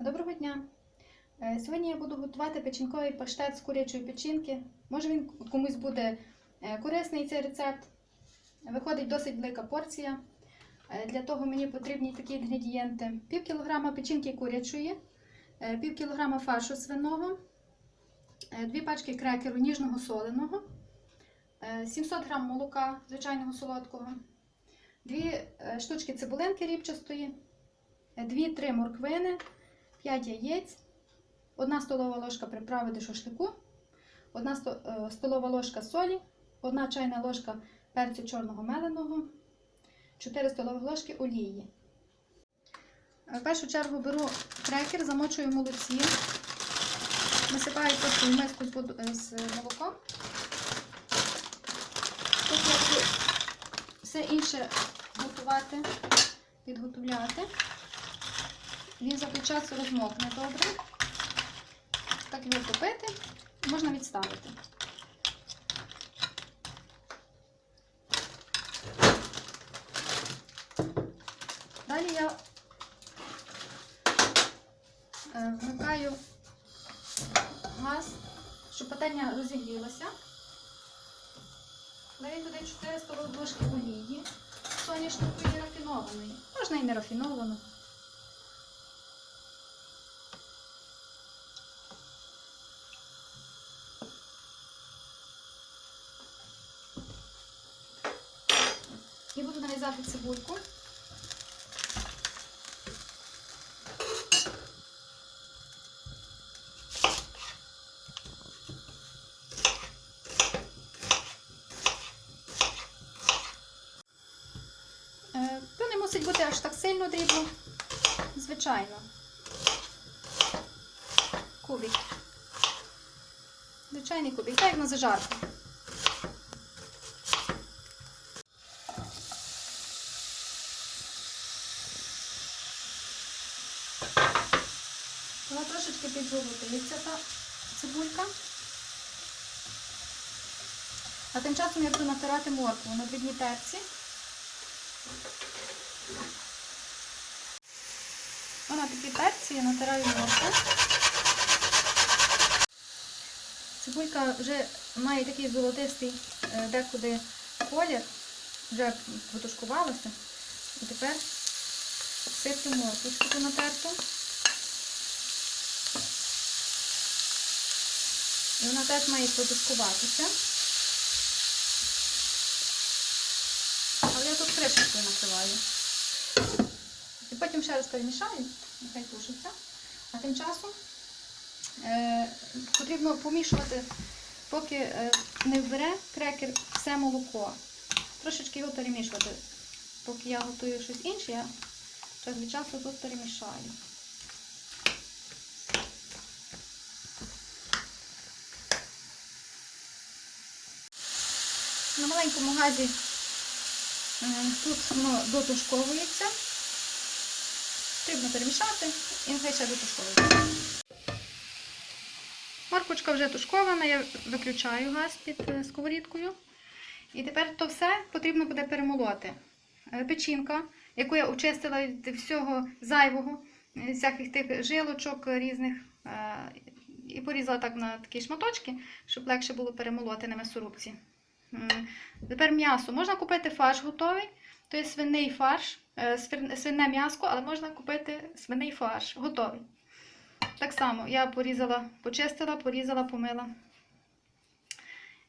Доброго дня! Е, Сьогодні я буду готувати печінковий паштет з курячої печінки. Може він комусь буде е, корисний цей рецепт. Виходить досить велика порція. Е, Для того мені потрібні такі інгредієнти: пів кілограма печінки курячої, пів кілограма фаршу свиного, дві пачки крекеру ніжного соленого, е, 700 грам молока звичайного солодкого, дві штучки цибулинки рібчастої, 2-3 морквини, 5 яєць, 1 столова ложка приправи до шашлику, 1 столова ложка солі, 1 чайна ложка перцю чорного меленого, 4 столові ложки олії. Е, В першу чергу беру крекер, замочую в молоці, насипаю просто в миску воду- з молоком. Тут я все інше готувати, підготовляти. Він за той час розмокне добре. Так його топити, можна відставити. Далі я е, вмикаю газ, щоб пательня розігрілася. Даю туди 4 столові ложки олії соняшникової рафінованої. Можна і не рафіновану. І буду нарізати цибульку. Е, То не мусить бути аж так сильно дрібно. Звичайно. Кубик. Звичайний кубик, так як на зажарку. Вона трошечки та цибулька. А тим часом я буду натирати моркву на дрібній терці. Вона такі терці, я натираю моркву. Цибулька вже має такий золотистий е, декуди колір, вже потушкувалася. І тепер сиплю морквочку ту натерту. І вона теж має потушкуватися. Але я тут кришечкою накриваю. І потім ще раз перемішаю, нехай тушиться. А тим часом е, потрібно помішувати, поки е, не вбере крекер все молоко. Трошечки його перемішувати. Поки я готую щось інше, я час від часу тут перемішаю. Маленькому газі е, тут воно дотушковується. Потрібно перемішати і нехай ще дотушковується. Морквочка вже тушкована, я виключаю газ під е, сковорідкою. І тепер то все потрібно буде перемолоти. Е, Печінка, яку я очистила від всього зайвого, всяких тих жилочок різних. І порізала так на такі шматочки, щоб легше було перемолоти на м'ясорубці. Тепер м'ясо. Можна купити фарш готовий, то є свиний фарш, е, свине м'яско, але можна купити свиний фарш готовий. Так само я порізала, почистила, порізала, помила.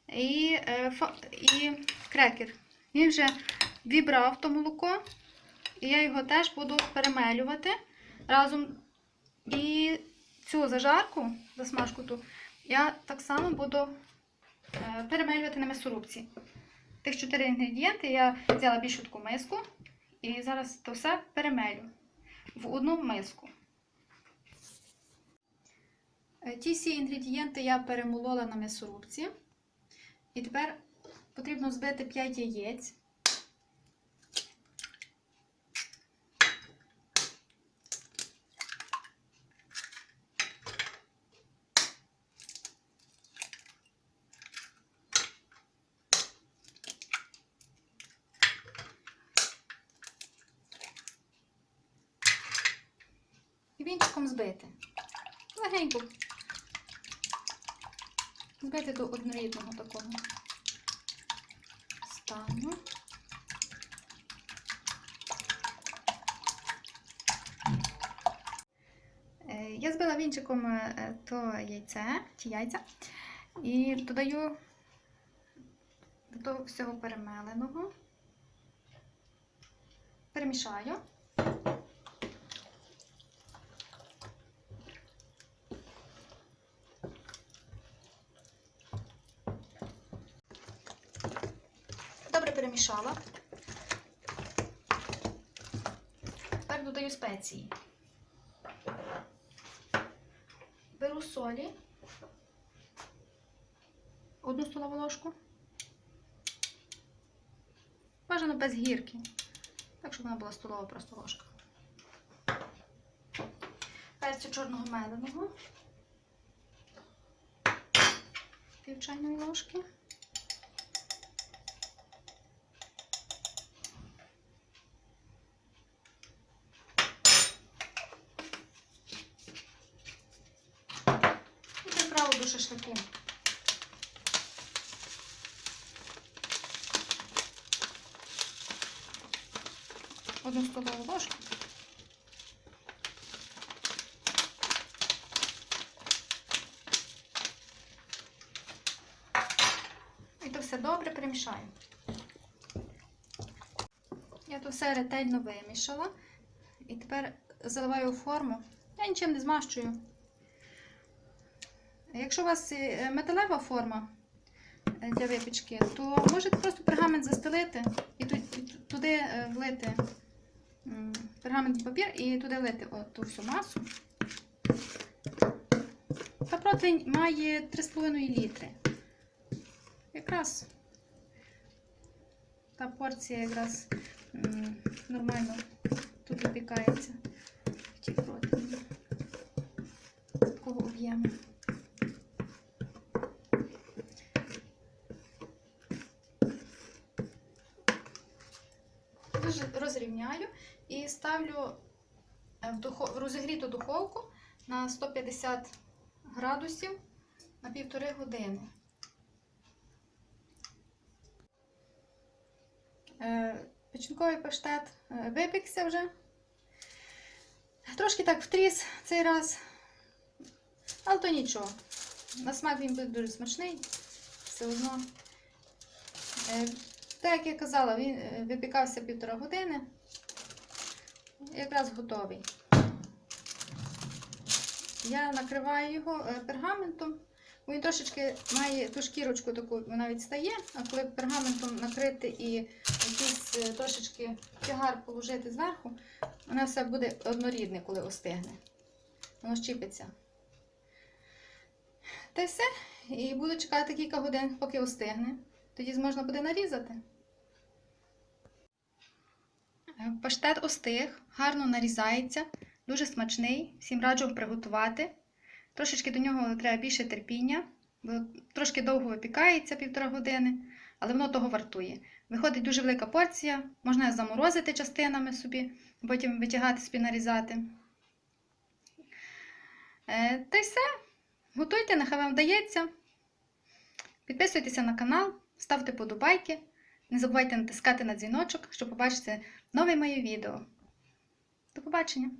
І, е, і крекер. Він вже вібрав то молоко, і я його теж буду перемелювати разом. І цю зажарку, засмажку ту, я так само буду перемелювати на м'ясорубці. Тих чотири інгредієнти я взяла більшу таку миску і зараз то все перемелю в одну миску. Е, Ті всі інгредієнти я перемолола на м'ясорубці. І тепер потрібно збити 5 яєць. Вінчиком збити. Легенько збити до однорідного такого стану. Е, Я збила вінчиком е, то яйце, ті яйця, і додаю до всього перемеленого. Перемішаю. Добре перемішала. Тепер додаю спеції. Беру солі. Одну столову ложку. Бажано без гірки. Так, щоб вона була столова просто ложка. Перцю чорного меленого. Пів ложки. І приправу до шашлику. Одну столову ложку. І то все добре перемішаю. Я то все ретельно вимішала. І тепер заливаю у форму. Я нічим не змащую. Якщо у вас е, металева форма е, для випічки, то можете просто пергамент застелити і ту- і ту- туди е, влити пергаментний папір і туди влити ту всю масу. Та противень має 3,5 літри. Якраз та порція якраз нормально тут випікається в ті противні. Такого об'єму. Роз- і ставлю е, в, духо- в розігріту духовку на 150 градусів на півтори години. Е, Печінковий паштет е, випікся вже. Трошки так втріс цей раз, але то нічого. На смак він буде дуже смачний, все одно. Так як я казала, він е, випікався півтора години. Якраз готовий. Я накриваю його е, пергаментом. Він трошечки має ту шкірочку таку, вона відстає, а коли пергаментом накрити і якийсь е, трошечки тягар положити зверху, воно все буде однорідне, коли остигне. Воно щіпиться. Та й все. І буду чекати кілька годин, поки остигне. Тоді можна буде нарізати. Е, Паштет остиг, гарно нарізається, дуже смачний. Всім раджу приготувати. Трошечки до нього треба більше терпіння, бо трошки довго випікається півтора години, але воно того вартує. Виходить дуже велика порція, можна заморозити частинами собі, потім витягати собі нарізати. Е, Та й все. Готуйте, нехай вам вдається. Підписуйтеся на канал, ставте подобайки. Не забувайте натискати на дзвіночок, щоб побачити нове моє відео. До побачення!